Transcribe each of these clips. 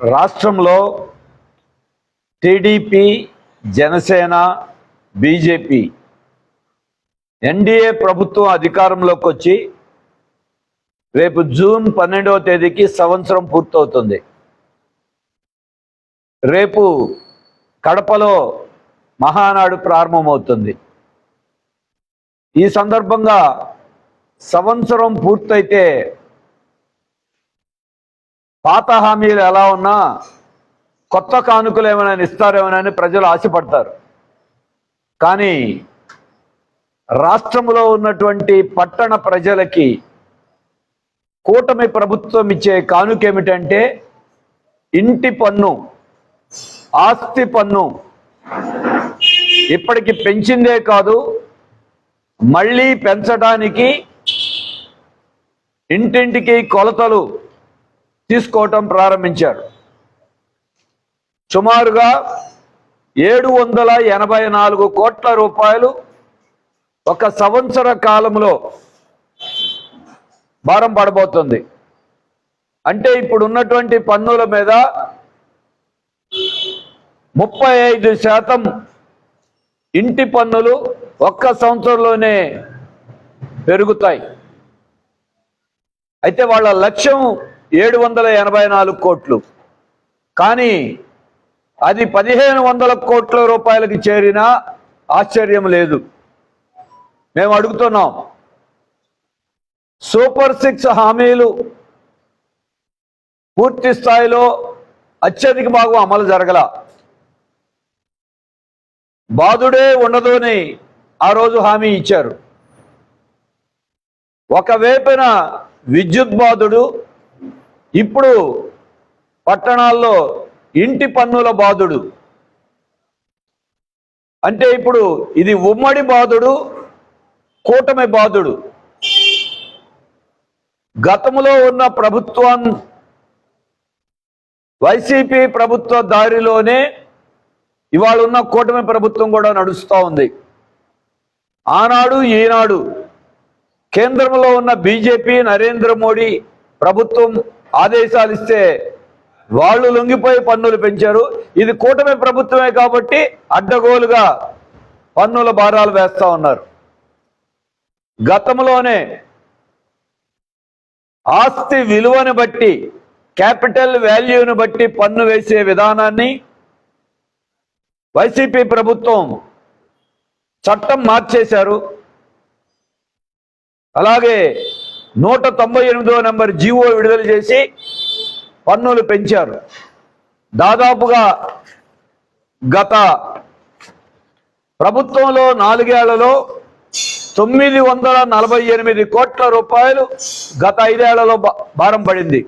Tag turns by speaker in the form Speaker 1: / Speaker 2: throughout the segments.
Speaker 1: రాష్ట్రంలో TDP Janasena BJP NDA ప్రభుత్వం అధికారంలోకి వచ్చి రేపు జూన్ పన్నెండవ తేదీకి సంవత్సరం పూర్తవుతుంది. రేపు కడపలో మహానాడు ప్రారంభమవుతుంది. ఈ సందర్భంగా సంవత్సరం పూర్తయితే పాత హామీలు ఎలా ఉన్నా కొత్త కానుకలు ఏమైనా ఇస్తారేమోనని ప్రజలు ఆశపడతారు. కానీ రాష్ట్రంలో ఉన్నటువంటి పట్టణ ప్రజలకి కూటమి ప్రభుత్వం ఇచ్చే కానుక ఏమిటంటే ఇంటి పన్ను ఆస్తి పన్ను. ఇప్పటికి పెంచిందే కాదు మళ్ళీ పెంచడానికి ఇంటింటికి కొలతలు తీసుకోవటం ప్రారంభించారు. సుమారుగా ఏడు వందల ఎనభై నాలుగు కోట్ల రూపాయలు ఒక సంవత్సర కాలంలో భారం పడబోతుంది. అంటే ఇప్పుడు ఉన్నటువంటి పన్నుల మీద ముప్పై ఐదు శాతం ఇంటి పన్నులు ఒక్క సంవత్సరంలోనే పెరుగుతాయి. అయితే వాళ్ళ లక్ష్యం ఏడు వందల ఎనభై నాలుగు కోట్లు. కానీ అది పదిహేను వందల కోట్ల రూపాయలకి చేరినా ఆశ్చర్యం లేదు. మేము అడుగుతున్నాం. సూపర్ సిక్స్ హామీలు పూర్తి స్థాయిలో అత్యధిక భాగం అమలు జరగల. బాధుడే ఉండదు అని ఆ రోజు హామీ ఇచ్చారు. ఒకవైపున విద్యుత్ బాధుడు ఇప్పుడు పట్టణాల్లో ఇంటి పన్నుల బాధుడు. అంటే ఇప్పుడు ఇది ఉమ్మడి బాధుడు కూటమి బాధుడు. గతంలో ఉన్న ప్రభుత్వం వైసీపీ ప్రభుత్వ దారిలోనే ఇవాళ ఉన్న కూటమి ప్రభుత్వం కూడా నడుస్తూ ఉంది. ఆనాడు ఈనాడు కేంద్రంలో ఉన్న బీజేపీ నరేంద్ర మోడీ ప్రభుత్వం ఆదేశాలు ఇస్తే వాళ్ళు లొంగిపోయి పన్నులు పెంచారు. ఇది కూటమి ప్రభుత్వమే కాబట్టి అడ్డగోలుగా పన్నుల భారాలు వేస్తా ఉన్నారు. గతంలోనే ఆస్తి విలువను బట్టి క్యాపిటల్ వాల్యూను బట్టి పన్ను వేసే విధానాన్ని వైసీపీ ప్రభుత్వం చట్టం మార్చేశారు. అలాగే నూట తొంభై ఎనిమిదో నెంబర్ జీవో విడుదల చేసి పన్నులు పెంచారు. దాదాపుగా గత ప్రభుత్వంలో నాలుగేళ్ళలో తొమ్మిది వందల నలభై ఎనిమిది కోట్ల రూపాయలు గత ఐదేళ్ళలో భారం పడింది.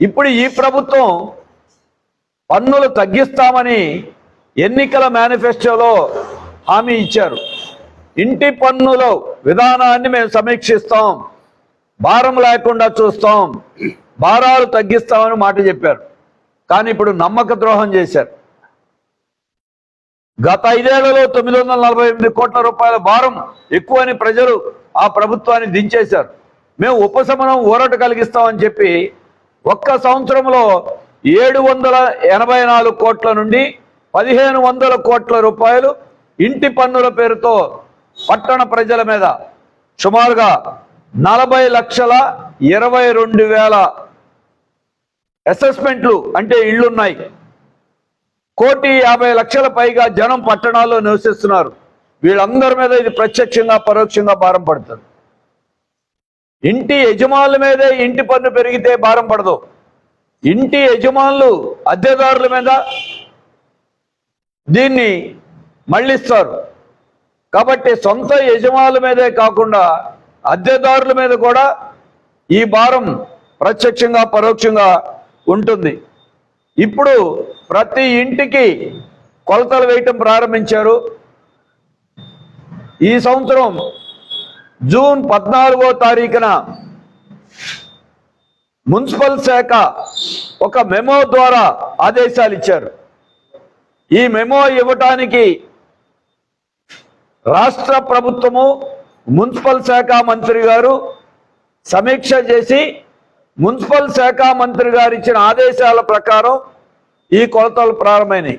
Speaker 1: ఇప్పుడు ఈ ప్రభుత్వం పన్నులు తగ్గిస్తామని ఎన్నికల మేనిఫెస్టోలో హామీ ఇచ్చారు. ఇంటి పన్నుల విధానాన్ని మేము సమీక్షిస్తాం. భారం లేకుండా చూస్తాం. భారాలు తగ్గిస్తామని మాట చెప్పారు. కానీ ఇప్పుడు నమ్మక ద్రోహం చేశారు. గత ఐదేళ్ళలో తొమ్మిది వందల నలభై ఎనిమిది కోట్ల రూపాయల భారం ఎక్కువని ప్రజలు ఆ ప్రభుత్వాన్ని దించేశారు. మేము ఉపశమనం ఊరట కలిగిస్తామని చెప్పి ఒక్క సంవత్సరంలో ఏడు వందల ఎనభై నాలుగు కోట్ల నుండి పదిహేను వందల కోట్ల రూపాయలు ఇంటి పన్నుల పేరుతో పట్టణ ప్రజల మీద సుమారుగా నలభై లక్షల ఇరవై రెండు వేల అసెస్మెంట్లు అంటే ఇళ్ళున్నాయి. కోటి యాభై లక్షల పైగా జనం పట్టణాల్లో నివసిస్తున్నారు. వీళ్ళందరి మీద ఇది ప్రత్యక్షంగా పరోక్షంగా భారం పడుతుంది. ఇంటి యజమానుల మీదే ఇంటి పన్ను పెరిగితే భారం పడదు. ఇంటి యజమానులు అద్దెదారుల మీద దీన్ని మళ్ళిస్తారు కాబట్టి సొంత యజమానుల మీదే కాకుండా అద్దెదారుల మీద కూడా ఈ భారం ప్రత్యక్షంగా పరోక్షంగా ఉంటుంది. ఇప్పుడు ప్రతి ఇంటికి కొలతలు వేయటం ప్రారంభించారు. ఈ సంవత్సరం జూన్ పద్నాలుగో తారీఖున మున్సిపల్ శాఖ ఒక మెమో ద్వారా ఆదేశాలు ఇచ్చారు. ఈ మెమో ఇవ్వటానికి రాష్ట్ర ప్రభుత్వము మున్సిపల్ శాఖ మంత్రి గారు సమీక్ష చేసి మున్సిపల్ శాఖ మంత్రి గారు ఇచ్చిన ఆదేశాల ప్రకారం ఈ కొలతలు ప్రారంభమైనాయి.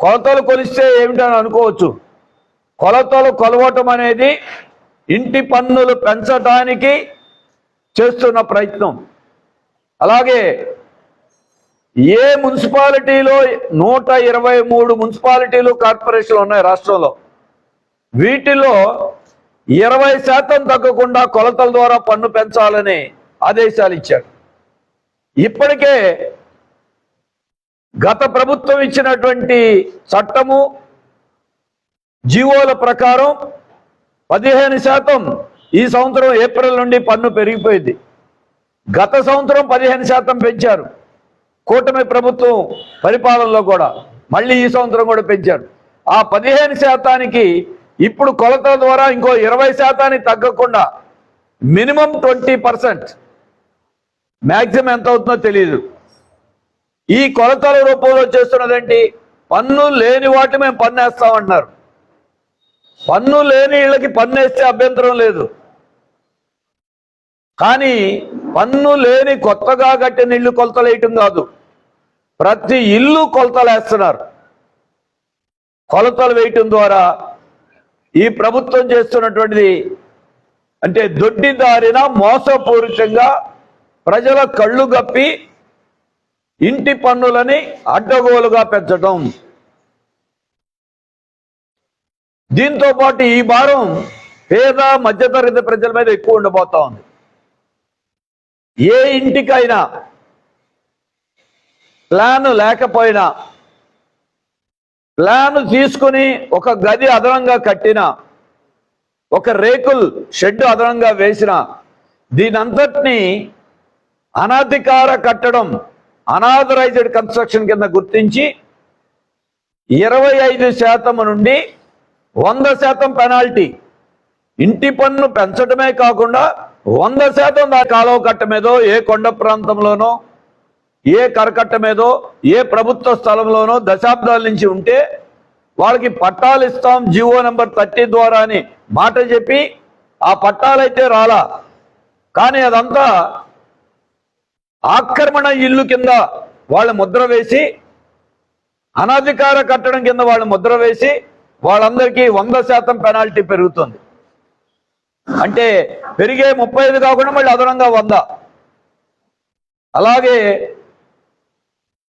Speaker 1: కొలతలు కొలిస్తే ఏమిటని అనుకోవచ్చు. కొలతలు కొలవటం అనేది ఇంటి పన్నులు పెంచడానికి చేస్తున్న ప్రయత్నం. అలాగే ఏ మున్సిపాలిటీలో నూట ఇరవై మూడు మున్సిపాలిటీలు కార్పొరేషన్లు ఉన్నాయి రాష్ట్రంలో? వీటిలో ఇరవై శాతం తగ్గకుండా కొలతల ద్వారా పన్ను పెంచాలని ఆదేశాలు ఇచ్చారు ఇప్పటికే గత ప్రభుత్వం ఇచ్చినటువంటి చట్టము జీవోల ప్రకారం పదిహేను శాతం ఈ సంవత్సరం ఏప్రిల్ నుండి పన్ను పెరిగిపోయింది. గత సంవత్సరం పదిహేను శాతం పెంచారు. కూటమి ప్రభుత్వం పరిపాలనలో కూడా మళ్ళీ ఈ సంవత్సరం కూడా పెంచారు. ఆ పదిహేను శాతానికి ఇప్పుడు కొలతల ద్వారా ఇంకో ఇరవై శాతానికి తగ్గకుండా మినిమం ట్వంటీ పర్సెంట్. మ్యాక్సిమం ఎంత అవుతుందో తెలియదు ఈ కొలతల రూపంలో చేస్తున్నదేంటి? పన్ను లేని వాటి మేము పన్ను వేస్తామంటున్నారు పన్ను లేని ఇళ్ళకి పన్ను వేస్తే అభ్యంతరం లేదు. కానీ పన్ను లేని కొత్తగా కట్టిన ఇల్లు కొలతలు వేయటం కాదు. ప్రతి ఇల్లు కొలతలు వేస్తున్నారు కొలతలు వేయటం ద్వారా ఈ ప్రభుత్వం చేస్తున్నటువంటిది అంటే దొడ్డిదారిన మోసపూరితంగా ప్రజల కళ్ళు గప్పి ఇంటి పన్నులని అడ్డగోలుగా పెంచడం దీంతో పాటు ఈ భారం పేద మధ్యతరగతి ప్రజల మీద ఎక్కువ ఉండబోతా ఉంది. ఏ ఇంటికైనా ప్లాన్ లేకపోయినా ప్లాన్ తీసుకుని ఒక గది అదనంగా కట్టిన ఒక రేకుల్ షెడ్ అదనంగా వేసిన దీనంతటినీ అనధికార కట్టడం అనాథరైజ్డ్ కన్స్ట్రక్షన్ కింద గుర్తించి ఇరవై ఐదు శాతం నుండి వంద శాతం పెనాల్టీ. ఇంటి పన్ను పెంచడమే కాకుండా వంద శాతం దా కాలువ కట్ట మీదో ఏ కొండ ప్రాంతంలోనో ఏ కరకట్ట మీదో ఏ ప్రభుత్వ స్థలంలోనో దశాబ్దాల నుంచి ఉంటే వాళ్ళకి పట్టాలు ఇస్తాం జివో నెంబర్ థర్టీ ద్వారా అని మాట చెప్పి ఆ పట్టాలైతే రాలా. కానీ అదంతా ఆక్రమణ ఇల్లు కింద వాళ్ళు ముద్ర వేసి అనధికార కట్టడం కింద వాళ్ళు ముద్ర వేసి వాళ్ళందరికీ వంద శాతం పెనాల్టీ పెరుగుతుంది. అంటే పెరిగే ముప్పై ఐదు కాకుండా మళ్ళీ అదనంగా వంద. అలాగే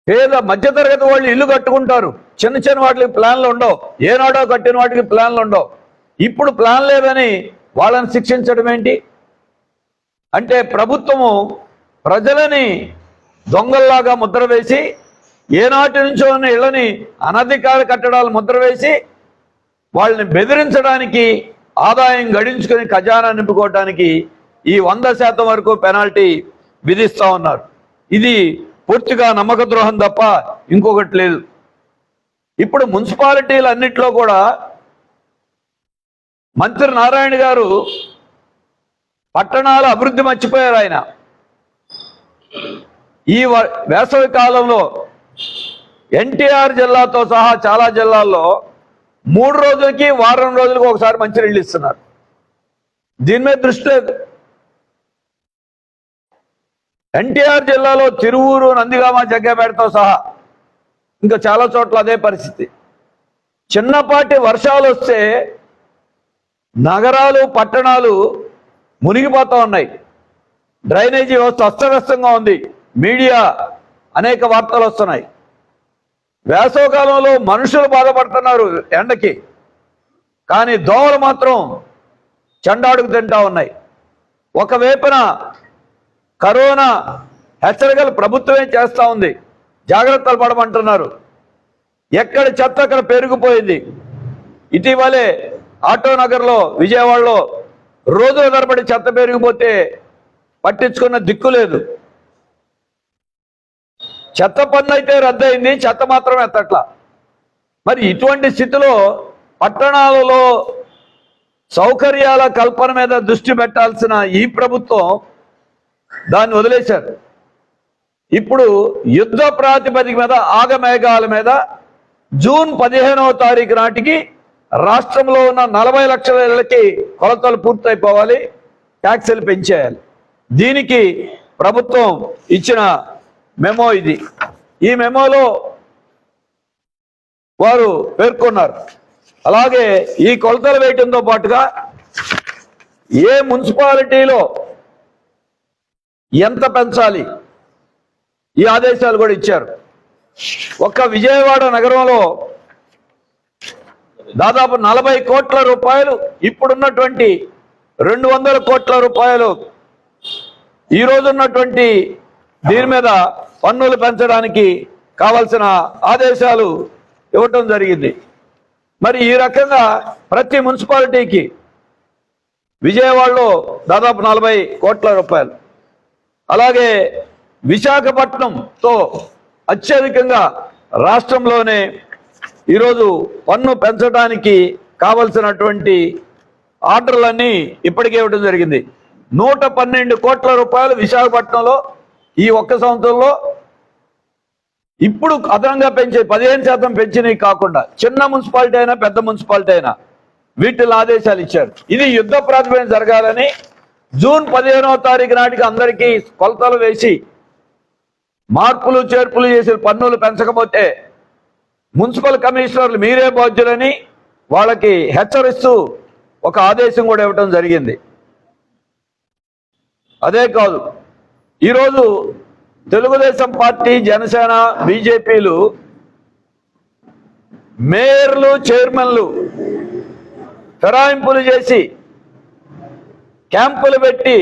Speaker 1: పేద మధ్యతరగతి వాళ్ళు ఇల్లు కట్టుకుంటారు. చిన్న చిన్న వాటికి ప్లాన్లు ఉండవు. ఏనాడో కట్టిన వాటికి ప్లాన్లు ఉండవు. ఇప్పుడు ప్లాన్ లేదని వాళ్ళని శిక్షించడం ఏంటి? అంటే ప్రభుత్వము ప్రజలని దొంగల్లాగా ముద్ర వేసి ఏనాటి నుంచో ఉన్న ఇళ్ళని అనధికార కట్టడాలు ముద్ర వేసి వాళ్ళని బెదిరించడానికి ఆదాయం గడించుకొని ఖజానా నింపుకోవడానికి ఈ వంద శాతం వరకు పెనాల్టీ విధిస్తూ ఉన్నారు. ఇది పూర్తిగా నమ్మక ద్రోహం తప్ప ఇంకొకటి లేదు. ఇప్పుడు మున్సిపాలిటీలు అన్నిట్లో కూడా మంత్రి నారాయణ గారు పట్టణాల అభివృద్ధి మర్చిపోయారు ఆయన. ఈ వ- వేసవి కాలంలో ఎన్టీఆర్ జిల్లాతో సహా చాలా జిల్లాల్లో మూడు రోజులకి వారం రోజులకి ఒకసారి మంచినీళ్ళు ఇస్తున్నారు. దీని మీద దృష్టి లేదు ఎన్టీఆర్ జిల్లాలో తిరువూరు నందిగామ జగ్గపేటతో సహా ఇంకా చాలా చోట్ల అదే పరిస్థితి. చిన్నపాటి వర్షాలు వస్తే నగరాలు పట్టణాలు మునిగిపోతూ ఉన్నాయి. డ్రైనేజీ వ్యవస్థ అస్తవ్యస్తంగా ఉంది. మీడియా అనేక వార్తలు వస్తున్నాయి. వేసవకాలంలో మనుషులు బాధపడుతున్నారు ఎండకి. కానీ దోమలు మాత్రం చెండాడుకు తింటా ఉన్నాయి. ఒకవైపున కరోనా హెచ్చరికలు ప్రభుత్వమే చేస్తూ ఉంది. జాగ్రత్తలు పడమంటున్నారు. ఎక్కడ చెత్త అక్కడ పెరిగిపోయింది ఇటీవలే ఆటో నగర్లో విజయవాడలో రోజుల తరబడి చెత్త పెరిగిపోతే పట్టించుకున్న దిక్కు లేదు. చెత్త పన్ను అయితే రద్దయింది చెత్త మాత్రం ఎత్తట్లా. మరి ఇటువంటి స్థితిలో పట్టణాలలో సౌకర్యాల కల్పన మీద దృష్టి పెట్టాల్సిన ఈ ప్రభుత్వం దాన్ని వదిలేశారు. ఇప్పుడు యుద్ధ ప్రాతిపదిక మీద ఆగమేఘాల మీద జూన్ పదిహేనవ తారీఖు నాటికి రాష్ట్రంలో ఉన్న నలభై లక్షల ఇళ్ళకి కొలతలు పూర్తయిపోవాలి ట్యాక్సులు పెంచేయాలి. దీనికి ప్రభుత్వం ఇచ్చిన మెమో ఇది. ఈ మెమోలో వారు పేర్కొన్నారు. అలాగే ఈ కొలతలు వేయటంతో పాటుగా ఏ మున్సిపాలిటీలో ఎంత పెంచాలి? ఈ ఆదేశాలు కూడా ఇచ్చారు. ఒక్క విజయవాడ నగరంలో దాదాపు నలభై కోట్ల రూపాయలు ఇప్పుడున్నటువంటి రెండు వందల కోట్ల రూపాయలు ఈ రోజున్నటువంటి దీని మీద పన్నులు పెంచడానికి కావలసిన ఆదేశాలు ఇవ్వటం జరిగింది. మరి ఈ రకంగా ప్రతి మున్సిపాలిటీకి విజయవాడలో దాదాపు నలభై కోట్ల రూపాయలు. అలాగే విశాఖపట్నంతో అత్యధికంగా రాష్ట్రంలోనే ఈరోజు పన్ను పెంచడానికి కావలసినటువంటి ఆర్డర్లన్నీ ఇప్పటికే ఇవ్వడం జరిగింది. నూట పన్నెండు కోట్ల రూపాయలు విశాఖపట్నంలో ఈ ఒక్క సంవత్సరంలో ఇప్పుడు అదనంగా పెంచే పదిహేను శాతం పెంచినవి కాకుండా చిన్న మున్సిపాలిటీ అయినా పెద్ద మున్సిపాలిటీ అయినా వీటిలో ఆదేశాలు ఇచ్చారు. ఇది యుద్ధ ప్రాతిపదికన జరగాలని జూన్ పదిహేనవ తారీఖు నాటికి అందరికీ కొలతలు వేసి మార్పులు చేర్పులు చేసి పన్నులు పెంచకపోతే మున్సిపల్ కమిషనర్లు మీరే బాధ్యులని వాళ్ళకి హెచ్చరిస్తూ ఒక ఆదేశం కూడా ఇవ్వటం జరిగింది. అదే కాదు ఈరోజు తెలుగుదేశం పార్టీ జనసేన బీజేపీలు మేయర్లు చైర్మన్లు ఫిరాయింపులు చేసి క్యాంపులు పెట్టి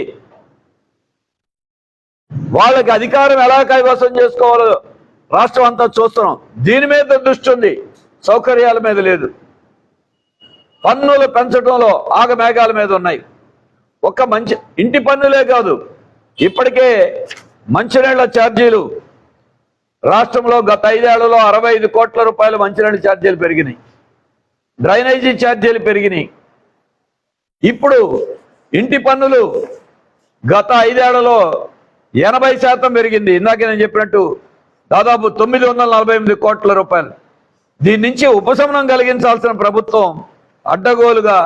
Speaker 1: వాళ్ళకి అధికారం ఎలా కైవసం చేసుకోవాలో రాష్ట్రం అంతా చూస్తున్నాం. దీని మీద దృష్టి ఉంది. సౌకర్యాల మీద లేదు. పన్నులు పెంచడంలో ఆగమేఘాల మీద ఉన్నాయి. ఒక్క మంచి ఇంటి పన్నులే కాదు. ఇప్పటికే మంచినీళ్ళ ఛార్జీలు రాష్ట్రంలో గత ఐదేళ్ళలో అరవై ఐదు కోట్ల రూపాయల మంచినీళ్ళ ఛార్జీలు పెరిగినాయి. డ్రైనేజీ ఛార్జీలు పెరిగినాయి. ఇప్పుడు ఇంటి పన్నులు గత ఐదేళ్ళలో ఎనభై శాతం పెరిగింది. ఇందాక నేను చెప్పినట్టు దాదాపు తొమ్మిది వందల నలభై ఎనిమిది కోట్ల రూపాయలు. దీని నుంచి ఉపశమనం కలిగించాల్సిన ప్రభుత్వం అడ్డగోలుగా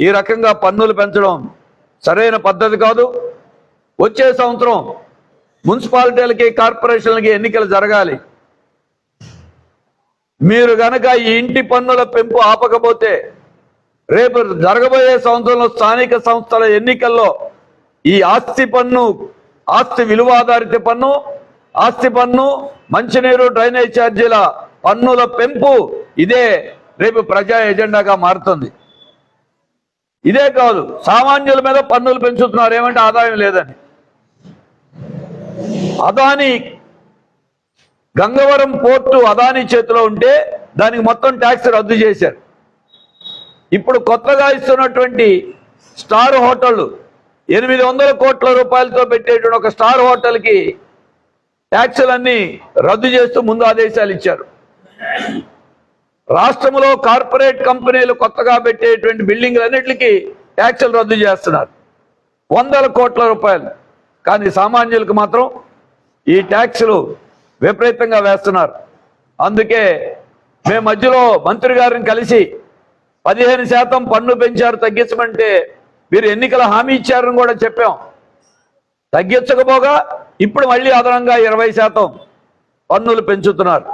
Speaker 1: ఈ రకంగా పన్నులు పెంచడం సరైన పద్ధతి కాదు. వచ్చే సంవత్సరం మున్సిపాలిటీలకి కార్పొరేషన్లకి ఎన్నికలు జరగాలి. మీరు గనక ఈ ఇంటి పన్నుల పెంపు ఆపకపోతే రేపు జరగబోయే సంవత్సరంలో స్థానిక సంస్థల ఎన్నికల్లో ఈ ఆస్తి పన్ను ఆస్తి విలువ ఆధారిత పన్ను ఆస్తి పన్ను మంచినీరు డ్రైనేజ్ ఛార్జీల పన్నుల పెంపు ఇదే రేపు ప్రజా ఎజెండాగా మారుతుంది. ఇదే కాదు సామాన్యుల మీద పన్నులు పెంచుతున్నారు ఏమంటే ఆదాయం లేదని. అదాని గంగవరం పోర్టు అదాని చేతిలో ఉంటే దానికి మొత్తం ట్యాక్స్ రద్దు చేశారు. ఇప్పుడు కొత్తగా ఇస్తున్నటువంటి స్టార్ హోటల్ ఎనిమిది వందల కోట్ల రూపాయలతో పెట్టేటువంటి ఒక స్టార్ హోటల్కి ట్యాక్సులన్నీ రద్దు చేస్తూ ముందు ఆదేశాలు ఇచ్చారు. రాష్ట్రంలో కార్పొరేట్ కంపెనీలు కొత్తగా పెట్టేటువంటి బిల్డింగ్లన్నిటికీ ట్యాక్సులు రద్దు చేస్తున్నారు. వందల కోట్ల రూపాయలు. కానీ సామాన్యులకు మాత్రం ఈ ట్యాక్సులు విపరీతంగా వేస్తున్నారు. అందుకే మేము మధ్యలో మంత్రి గారిని కలిసి పదిహేను శాతం పన్ను పెంచారు తగ్గించమంటే మీరు ఎన్నికల హామీ ఇచ్చారని కూడా చెప్పాం. తగ్గించకపోగా ఇప్పుడు మళ్ళీ అదనంగా ఇరవై శాతం పన్నులు పెంచుతున్నారు.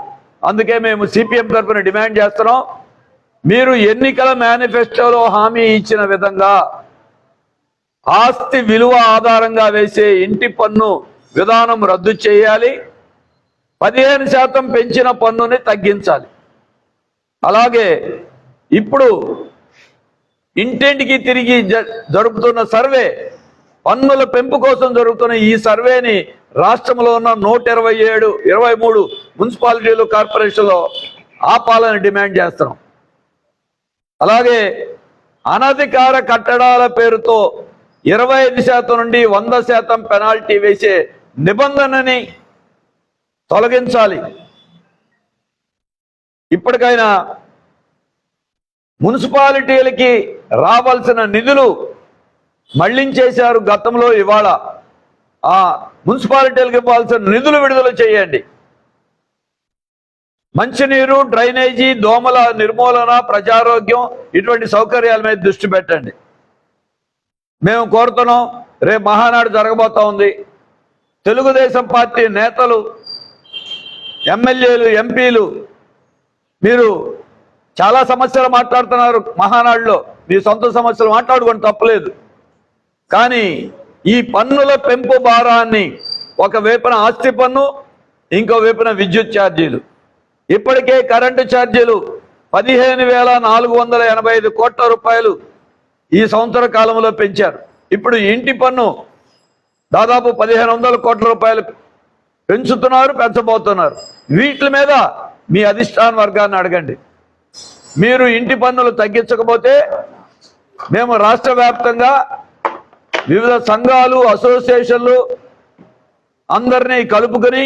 Speaker 1: అందుకే మేము సిపిఎం తరఫున డిమాండ్ చేస్తున్నాం. మీరు ఎన్నికల మేనిఫెస్టోలో హామీ ఇచ్చిన విధంగా ఆస్తి విలువ ఆధారంగా వేసే ఇంటి పన్ను విధానం రద్దు చేయాలి. పదిహేను శాతం పెంచిన పన్నుని తగ్గించాలి. అలాగే ఇప్పుడు ఇంటింటికి తిరిగి జ- జరుపుతున్న సర్వే పన్నుల పెంపు కోసం జరుగుతున్న ఈ సర్వేని రాష్ట్రంలో ఉన్న నూట ఇరవై ఏడు ఇరవై మూడు మున్సిపాలిటీలు కార్పొరేషన్లో ఆపాలని డిమాండ్ చేస్తున్నాం. అలాగే అనధికార కట్టడాల పేరుతో ఇరవై ఐదు శాతం నుండి వంద శాతం పెనాల్టీ వేసే నిబంధనని తొలగించాలి. ఇప్పటికైనా మున్సిపాలిటీలకి రావాల్సిన నిధులు మళ్ళించేశారు గతంలో ఇవాళ. ఆ మున్సిపాలిటీలకు ఇవ్వాల్సిన నిధులు విడుదల చేయండి. మంచినీరు డ్రైనేజీ దోమల నిర్మూలన ప్రజారోగ్యం ఇటువంటి సౌకర్యాల మీద దృష్టి పెట్టండి. మేము కోరుతున్నాం రేపు మహానాడు జరగబోతా ఉంది. తెలుగుదేశం పార్టీ నేతలు ఎమ్మెల్యేలు ఎంపీలు మీరు చాలా సమస్యలు మాట్లాడుతున్నారు మహానాడులో. మీ సొంత సమస్యలు మాట్లాడుకొని తప్పలేదు. కానీ ఈ పన్నుల పెంపు భారాన్ని ఒక వైపున ఆస్తి పన్ను ఇంకో వైపున విద్యుత్ ఛార్జీలు. ఇప్పటికే కరెంటు ఛార్జీలు పదిహేను వేల నాలుగు వందల ఎనభై ఐదు కోట్ల రూపాయలు ఈ సంవత్సర కాలంలో పెంచారు. ఇప్పుడు ఇంటి పన్ను దాదాపు పదిహేను వందల కోట్ల రూపాయలు పెంచుతున్నారు పెంచబోతున్నారు. వీటి మీద మీ అధిష్టాన వర్గాన్ని అడగండి. మీరు ఇంటి పన్నులు తగ్గించకపోతే మేము రాష్ట్ర వ్యాప్తంగా వివిధ సంఘాలు అసోసియేషన్లు అందరినీ కలుపుకొని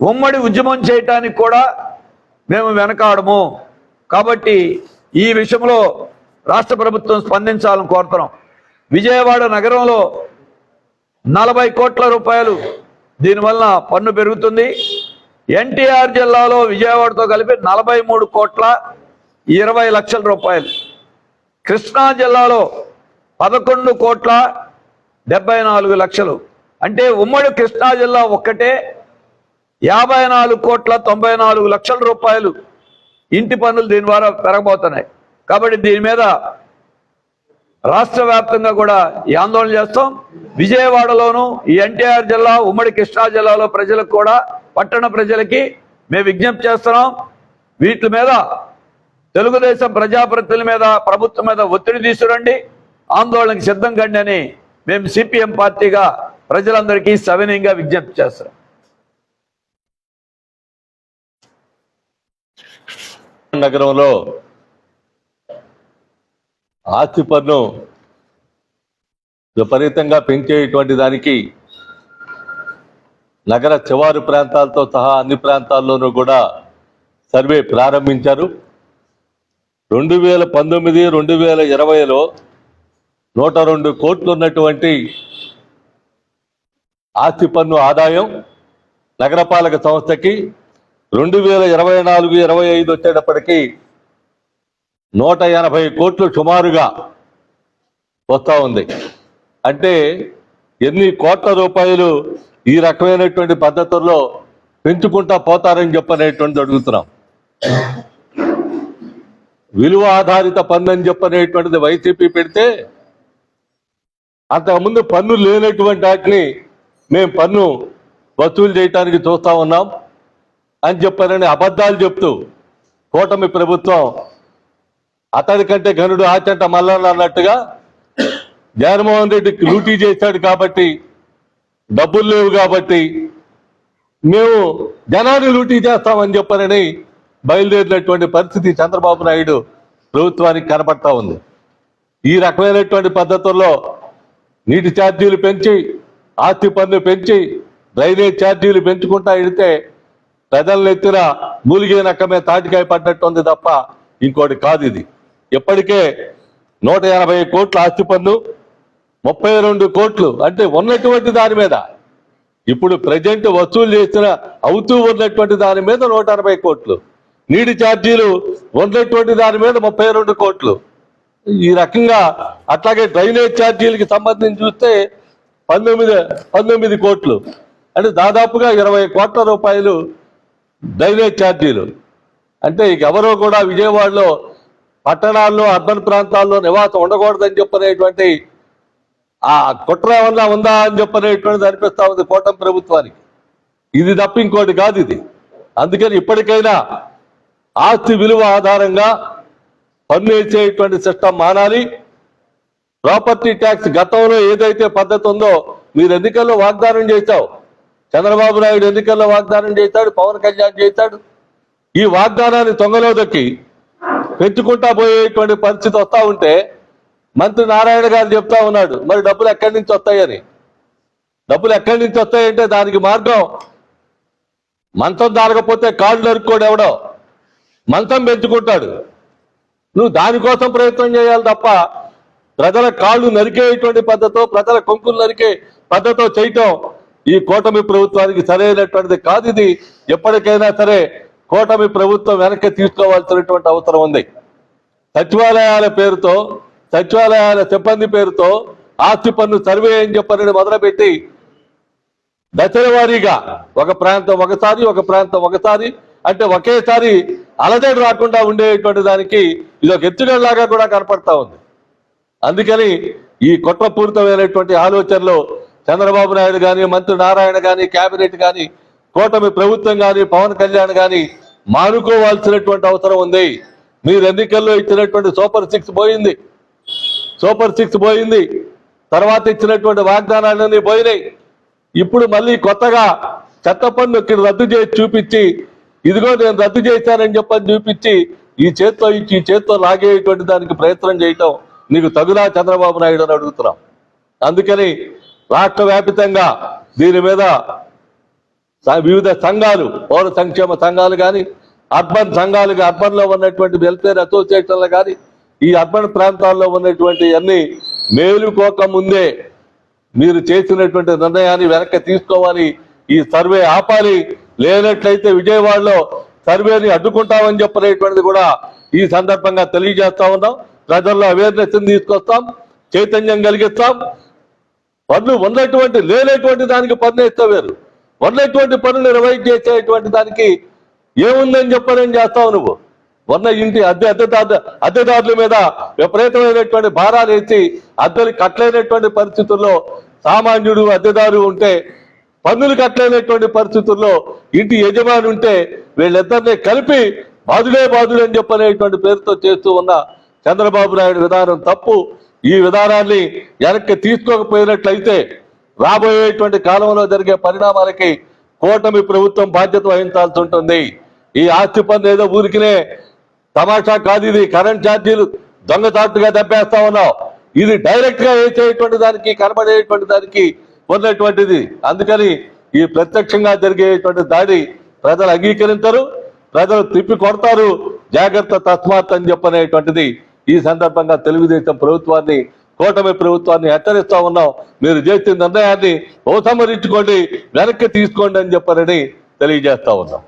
Speaker 1: ఉమ్మడి ఉద్యమం చేయటానికి కూడా మేము వెనకాడము. కాబట్టి ఈ విషయంలో రాష్ట్ర ప్రభుత్వం స్పందించాలని కోరుతున్నాం. విజయవాడ నగరంలో నలభై కోట్ల రూపాయలు దీనివల్ల పన్ను పెరుగుతుంది. ఎన్టీఆర్ జిల్లాలో విజయవాడతో కలిపి నలభై మూడు కోట్ల ఇరవై లక్షల రూపాయలు. కృష్ణా జిల్లాలో పదకొండు కోట్ల డెబ్బై నాలుగు లక్షలు. అంటే ఉమ్మడి కృష్ణా జిల్లా ఒక్కటే యాభై నాలుగు కోట్ల తొంభై నాలుగు లక్షల రూపాయలు ఇంటి పనులు దీని ద్వారా పెరగబోతున్నాయి. కాబట్టి దీని మీద రాష్ట్ర వ్యాప్తంగా కూడా ఈ ఆందోళన చేస్తాం. విజయవాడలోను ఈ ఎన్టీఆర్ జిల్లా ఉమ్మడి కృష్ణా జిల్లాలో ప్రజలకు కూడా పట్టణ ప్రజలకి మేము విజ్ఞప్తి చేస్తున్నాం. వీటి మీద తెలుగుదేశం ప్రజాప్రతినిధుల మీద ప్రభుత్వం మీద ఒత్తిడి తీసుకురండి ఆందోళనకు సిద్ధం కండి అని మేము సిపిఎం పార్టీగా ప్రజలందరికీ సవినయంగా విజ్ఞప్తి చేస్తున్నాం.
Speaker 2: నగరంలో ఆస్తి పన్ను విపరీతంగా పెంచేటువంటి దానికి నగర చివారు ప్రాంతాలతో సహా అన్ని ప్రాంతాల్లోనూ కూడా సర్వే ప్రారంభించారు. రెండు వేల పంతొమ్మిది రెండు వేల ఇరవైలో నూట రెండు కోట్లు ఉన్నటువంటి ఆస్తి పన్ను ఆదాయం నగరపాలక సంస్థకి రెండు వేల ఇరవై నాలుగు ఇరవై ఐదు వచ్చేటప్పటికి నూట ఎనభై కోట్లు సుమారుగా వస్తూ ఉంది. అంటే ఎన్ని కోట్ల రూపాయలు ఈ రకమైనటువంటి పద్ధతుల్లో పెంచుకుంటా పోతారని చెప్పనేటువంటిది అడుగుతున్నాం విలువ ఆధారిత పన్ను అని చెప్పనేటువంటిది వైసీపీ పెడితే అంతకుముందు పన్ను లేనటువంటి వాటిని మేము పన్ను వసూలు చేయటానికి చూస్తా ఉన్నాం అని చెప్పారని అబద్ధాలు చెప్తూ కూటమి ప్రభుత్వం అతడి కంటే గనుడు ఆచంట మల్లన్న అన్నట్టుగా జగన్మోహన్ రెడ్డికి లూటీ చేశాడు కాబట్టి డబ్బులు లేవు కాబట్టి మేము జనాన్ని లూటీ చేస్తామని చెప్పారని బయలుదేరినటువంటి పరిస్థితి చంద్రబాబు నాయుడు ప్రభుత్వానికి కనపడతా ఉంది. ఈ రకమైనటువంటి పద్ధతుల్లో నీటి ఛార్జీలు పెంచి ఆస్తి పన్ను పెంచి డ్రైనేజ్ ఛార్జీలు పెంచుకుంటా వెళితే ప్రజలను ఎత్తిన మూలిగే నక్కమే తాటికాయ పడ్డట్టుంది తప్ప ఇంకోటి కాదు ఇది. ఇప్పటికే నూట ఎనభై కోట్ల ఆస్తి పన్ను ముప్పై రెండు కోట్లు అంటే ఉన్నటువంటి దాని మీద. ఇప్పుడు ప్రజెంట్ వసూలు చేసిన అవుతూ ఉన్నటువంటి దాని మీద నూట ఎనభై కోట్లు. నీటి ఛార్జీలు ఉన్నటువంటి దాని మీద ముప్పై రెండు కోట్లు. ఈ రకంగా అట్లాగే డ్రైనేజ్ ఛార్జీలకి సంబంధించి చూస్తే పంతొమ్మిది పంతొమ్మిది కోట్లు. అంటే దాదాపుగా ఇరవై కోట్ల రూపాయలు డ్రైనేజ్ ఛార్జీలు. అంటే ఎవరో కూడా విజయవాడలో పట్టణాల్లో అర్బన్ ప్రాంతాల్లో నివాసం ఉండకూడదని చెప్పనేటువంటి ఆ కుట్ర ఏమన్నా ఉందా అని చెప్పనేటువంటిది అనిపిస్తా ఉంది కూటమి ప్రభుత్వానికి. ఇది తప్ప ఇంకోటి కాదు ఇది. అందుకని ఇప్పటికైనా ఆస్తి విలువ ఆధారంగా పన్ను వేసేటువంటి సిస్టమ్ మానాలి. ప్రాపర్టీ ట్యాక్స్ గతంలో ఏదైతే పద్ధతి ఉందో మీరు ఎన్నికల్లో వాగ్దానం చేశావు. చంద్రబాబు నాయుడు ఎన్నికల్లో వాగ్దానం చేశాడు పవన్ కళ్యాణ్ చేశాడు. ఈ వాగ్దానాన్ని తొంగలో దొక్కి పెంచుకుంటా పోయేటువంటి పరిస్థితి వస్తా ఉంటే మంత్రి నారాయణ గారు చెప్తా ఉన్నాడు మరి డబ్బులు ఎక్కడి నుంచి వస్తాయని? డబ్బులు ఎక్కడి నుంచి వస్తాయంటే దానికి మార్గం మంచం దారకపోతే కాళ్ళు నరుక్కోడు ఎవడో. మంచం పెంచుకుంటాడు. నువ్వు దానికోసం ప్రయత్నం చేయాలి తప్ప ప్రజల కాళ్ళు నరికేటువంటి పద్ధతితో ప్రజల కొంకులు నరికే పద్ధతితో చేయటం ఈ కూటమి ప్రభుత్వానికి సరైనటువంటిది కాదు ఇది. ఎప్పటికైనా సరే కూటమి ప్రభుత్వం వెనక్కి తీసుకోవాల్సినటువంటి అవసరం ఉంది. సచివాలయాల పేరుతో సచివాలయాల సిబ్బంది పేరుతో ఆస్తి పన్ను సర్వే అని చెప్పని మొదలుపెట్టి దశల వారీగా ఒక ప్రాంతం ఒకసారి ఒక ప్రాంతం ఒకసారి అంటే ఒకేసారి అలజడి రాకుండా ఉండేటువంటి దానికి ఇది ఒక ఎత్తుగడలాగా కూడా కనపడతా ఉంది. అందుకని ఈ కుట్రపూరితమైనటువంటి ఆలోచనలో చంద్రబాబు నాయుడు కానీ మంత్రి నారాయణ కానీ కేబినెట్ కానీ కూటమి ప్రభుత్వం కానీ పవన్ కళ్యాణ్ కానీ మానుకోవాల్సినటువంటి అవసరం ఉంది. మీరు ఎన్నికల్లో ఇచ్చినటువంటి సూపర్ సిక్స్ పోయింది. సూపర్ సిక్స్ పోయింది. తర్వాత ఇచ్చినటువంటి వాగ్దానాలన్నీ పోయినాయి. ఇప్పుడు మళ్ళీ కొత్తగా చెత్త పన్ను ఇక్కడ రద్దు చేసి చూపించి ఇదిగో నేను రద్దు చేశానని చెప్పని చూపించి ఈ చేత్తో ఇచ్చి ఈ చేత్తో లాగేటువంటి దానికి ప్రయత్నం చేయటం నీకు తగులా చంద్రబాబు నాయుడు అని అడుగుతున్నాం. అందుకని రాష్ట్ర వ్యాపితంగా దీని మీద వివిధ సంఘాలు పౌర సంక్షేమ సంఘాలు కానీ అర్బన్ సంఘాలు అర్బన్లో ఉన్నటువంటి వెల్ఫేర్ అసోసియేషన్లు కానీ ఈ అర్బన్ ప్రాంతాల్లో ఉన్నటువంటి అన్ని మేలుకోక ముందే మీరు చేసినటువంటి నిర్ణయాన్ని వెనక్కి తీసుకోవాలి. ఈ సర్వే ఆపాలి. లేనట్లయితే విజయవాడలో సర్వేని అడ్డుకుంటామని చెప్పనేటువంటిది కూడా ఈ సందర్భంగా తెలియజేస్తా ఉన్నాం. ప్రజల్లో అవేర్నెస్ తీసుకొస్తాం. చైతన్యం కలిగిస్తాం. పనులు ఉన్నటువంటి లేనటువంటి దానికి పనులు ఇస్తే వేరు. ఉన్నటువంటి పనులు నిర్వహించి చేసేటువంటి దానికి ఏముందని చెప్పని చేస్తావు నువ్వు. ఉన్న ఇంటి అద్దె అద్దెదారు అద్దెదారుల మీద విపరీతమైనటువంటి భారాలు ఎత్తి అద్దెలు కట్టలేనటువంటి పరిస్థితుల్లో సామాన్యుడు అద్దెదారు ఉంటే పన్నులు కట్టలేనటువంటి పరిస్థితుల్లో ఇంటి యజమాని ఉంటే వీళ్ళిద్దరిని కలిపి బాధుడే బాధుడు అని చెప్పనేటువంటి పేరుతో చేస్తూ ఉన్న చంద్రబాబు నాయుడు విధానం తప్పు. ఈ విధానాన్ని వెనక్కి తీసుకోకపోయినట్లయితే రాబోయేటువంటి కాలంలో జరిగే పరిణామాలకి కూటమి ప్రభుత్వం బాధ్యత వహించాల్సి ఉంటుంది. ఈ ఆస్తి పన్ను ఏదో ఊరికినే తమాషా కాదు ఇది. కరెంట్ ఛార్జీలు దొంగచాటుగా దెబ్బేస్తా ఉన్నావు. ఇది డైరెక్ట్గా వేసేటువంటి దానికి కనబడేటువంటి దానికి ఉన్నటువంటిది అందుకని ఈ ప్రత్యక్షంగా జరిగేటువంటి దాడి ప్రజలు అంగీకరించరు ప్రజలు తిప్పి కొడతారు. జాగ్రత్త తస్మాత్ అని చెప్పనేటువంటిది ఈ సందర్భంగా తెలుగుదేశం ప్రభుత్వాన్ని కూటమి ప్రభుత్వాన్ని హెచ్చరిస్తా ఉన్నాం. మీరు చేసిన నిర్ణయాన్ని ఉపసంహరించుకోండి వెనక్కి తీసుకోండి అని చెప్పారని తెలియజేస్తా ఉన్నాం.